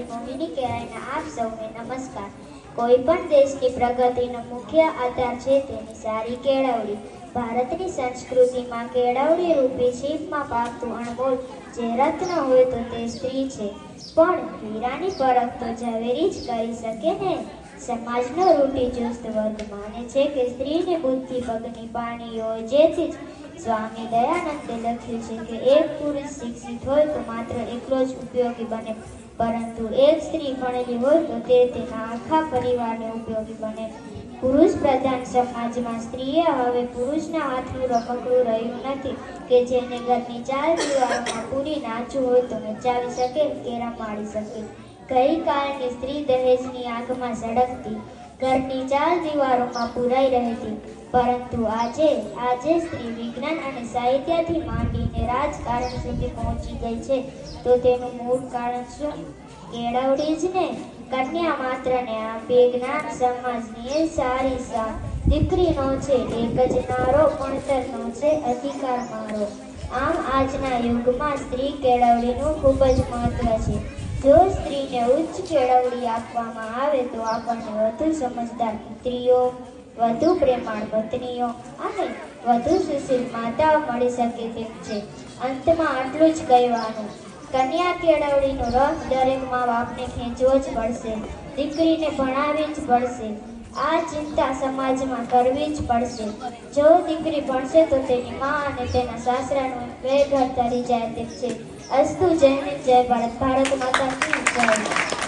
શ્રીમતી મોહિની કહેવાયના આપ સૌને નમસ્કાર. કોઈ પણ દેશની પ્રગતિનો મુખ્ય આધાર છે તેની સારી કેળવણી. ભારતની સંસ્કૃતિમાં કેળવણી રૂપી શીપમાં પાકતું અણમોલ જે રત્ન હોય તો તે સ્ત્રી છે. પણ હીરાની પરખ તો ઝવેરી જ કરી શકે ને? સમાજનો રૂઢિચુસ્ત વર્ગ માને છે કે સ્ત્રીને બુદ્ધિ પગની પાણી હોય જેથી જ સ્વામી દયાનંદે લખ્યું છે કે એક પુરુષ શિક્ષિત હોય તો માત્ર એકલો જ ઉપયોગી બને. પરંતુ એક સ્ત્રી ભણેલી હોય તો તે તેના આખા પરિવારને ઉપયોગી બને. પુરુષ પ્રધાન સમાજમાં સ્ત્રીએ હવે પુરુષના હાથનું રમકડું રહ્યું નથી કે જેને ઘરની ચાર દિવારોમાં પૂરી નાચવું હોય તો નચાવી શકે કે રમાડી શકે. ગઈકાલની સ્ત્રી દહેજની આંખમાં સળગતી ઘરની ચાર દિવારોમાં પુરાઈ રહેતી. પરંતુ આજે આજે સ્ત્રી વિજ્ઞાન અને સાહિત્યથી માંડીને રાજકારણ સુધી પહોંચી ગઈ છે. તો તેનું મૂળ કારણ શું? કેળવણી જ ને? કન્યા માત્રને આપે જ્ઞાન સમાજની સારી સા દીકરીનો છે, એક જ નારો, ભણતરનો છે, અધિકાર મારો. આમ આજના યુગમાં સ્ત્રી કેળવણીનું ખૂબ જ મહત્વ છે. જો સ્ત્રીને ઉચ્ચ કેળવણી આપવામાં આવે તો આપણને વધુ સમજદાર પુત્રીઓ, વધુ પ્રેમાળ પત્નીઓ અને વધુ સુશીલ માતાઓ મળી શકે તેમ છે. અંતમાં આટલું જ કહેવાનું. કન્યા કેળવણીનો રસ દરેક મા બાપને ખેંચવો જ પડશે, દીકરીને ભણાવવી જ પડશે. આ ચિંતા સમાજમાં કરવી જ પડશે. જો દીકરી ભણશે તો તેની મા અને તેના સાસરાનું બે ઘર તરી જાય તેમ છે. અસ્તુ જય જય ભારત. ભારત માતા જય.